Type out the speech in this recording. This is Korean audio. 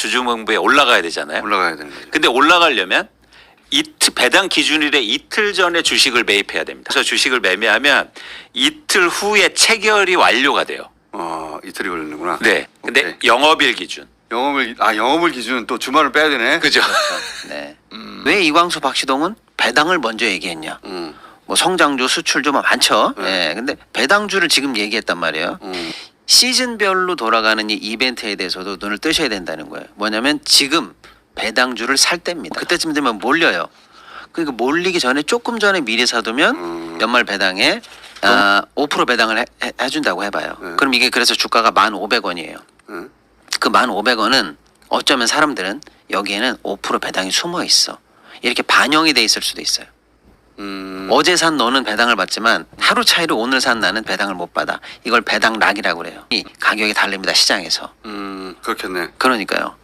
주주명부에 올라가야 되잖아요. 올라가야 되는 거죠. 근데 올라가려면 이틀 배당 기준일에 이틀 전에 주식을 매입해야 됩니다. 그래서 주식을 매매하면 이틀 후에 체결이 완료가 돼요. 어 이틀이 걸리는구나. 네. 근데 오케이. 영업일 기준. 영업을 아 영업을 기준 또 주말을 빼야 되네. 그죠? 네. 왜 이광수 박시동은 배당을 먼저 얘기했냐? 음. 뭐 성장주, 수출주 뭐 많죠. 네. 예. 근데 배당주를 지금 얘기했단 말이에요. 음. 시즌별로 돌아가는 이 이벤트에 대해서도 눈을 뜨셔야 된다는 거예요. 뭐냐면 지금 배당주를 살 때입니다. 그때쯤 되면 몰려요. 그러니까 몰리기 전에 조금 전에 미리 사두면 음. 연말 배당에 아, 5% 배당을 해, 해- 해준다고 해봐요. 네. 그럼 이게 그래서 주가가 1,500원이에요. 음. 그 1,500원은 어쩌면 사람들은 여기에는 5% 배당이 숨어 있어. 이렇게 반영이 돼 있을 수도 있어요. 음. 어제 산 너는 배당을 받지만 하루 차이로 오늘 산 나는 배당을 못 받아. 이걸 배당락이라고 그래요. 이 가격이 다릅니다 시장에서. 음. 그렇겠네. 그러니까요.